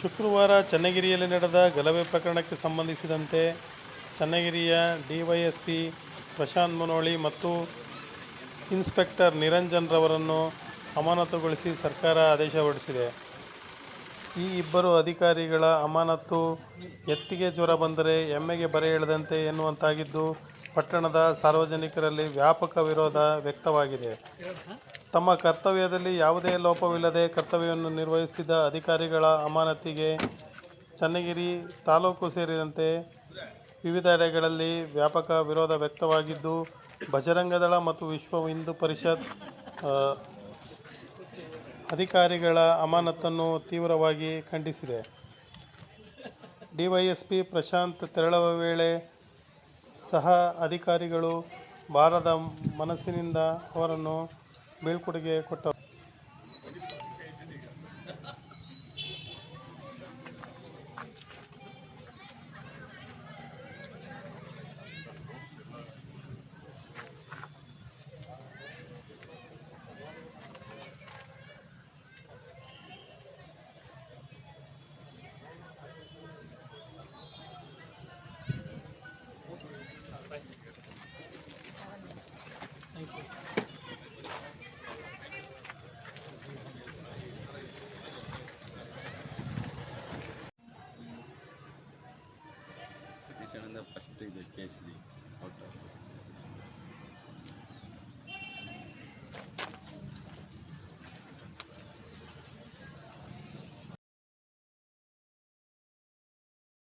ಶುಕ್ರವಾರ ಚನ್ನಗಿರಿಯಲ್ಲಿ ನಡೆದ ಗಲಭೆ ಪ್ರಕರಣಕ್ಕೆ ಸಂಬಂಧಿಸಿದಂತೆ ಚನ್ನಗಿರಿಯ ಡಿವೈಎಸ್ಪಿ ಪ್ರಶಾಂತ್ ಮುನೋಳಿ ಮತ್ತು ಇನ್ಸ್ಪೆಕ್ಟರ್ ನಿರಂಜನ್ ರವರನ್ನು ಅಮಾನತುಗೊಳಿಸಿ ಸರ್ಕಾರ ಆದೇಶ ಹೊರಡಿಸಿದೆ. ಈ ಇಬ್ಬರು ಅಧಿಕಾರಿಗಳ ಅಮಾನತು ಎತ್ತಿಗೆ ಜ್ವರ ಬಂದರೆ ಎಮ್ಮೆಗೆ ಬರೆ ಎಳೆದಂತೆ ಎನ್ನುವಂತಾಗಿದ್ದು ಪಟ್ಟಣದ ಸಾರ್ವಜನಿಕರಲ್ಲಿ ವ್ಯಾಪಕ ವಿರೋಧ ವ್ಯಕ್ತವಾಗಿದೆ. ತಮ್ಮ ಕರ್ತವ್ಯದಲ್ಲಿ ಯಾವುದೇ ಲೋಪವಿಲ್ಲದೆ ಕರ್ತವ್ಯವನ್ನು ನಿರ್ವಹಿಸಿದ ಅಧಿಕಾರಿಗಳ ಅಮಾನತಿಗೆ ಚನ್ನಗಿರಿ ತಾಲೂಕು ಸೇರಿದಂತೆ ವಿವಿಧೆಡೆಗಳಲ್ಲಿ ವ್ಯಾಪಕ ವಿರೋಧ ವ್ಯಕ್ತವಾಗಿದ್ದು ಬಜರಂಗದಳ ಮತ್ತು ವಿಶ್ವ ಹಿಂದೂ ಪರಿಷತ್ ಅಧಿಕಾರಿಗಳ ಅಮಾನತನ್ನು ತೀವ್ರವಾಗಿ ಖಂಡಿಸಿದೆ. ಡಿವೈಎಸ್ಪಿ ಪ್ರಶಾಂತ್ ತೆರಳುವ ವೇಳೆ ಸಹ ಅಧಿಕಾರಿಗಳು ಬಾರದ ಮನಸ್ಸಿನಿಂದ ಅವರನ್ನು ಬೀಳ್ಕೊಡುಗೆ ಕೊಟ್ಟರು ಸತೀಶ್ ಅಣ್ಣಂದ ಫಸ್ಟ್ ಇದು ಕೇಸ್ ಇದೆ ಔಟ್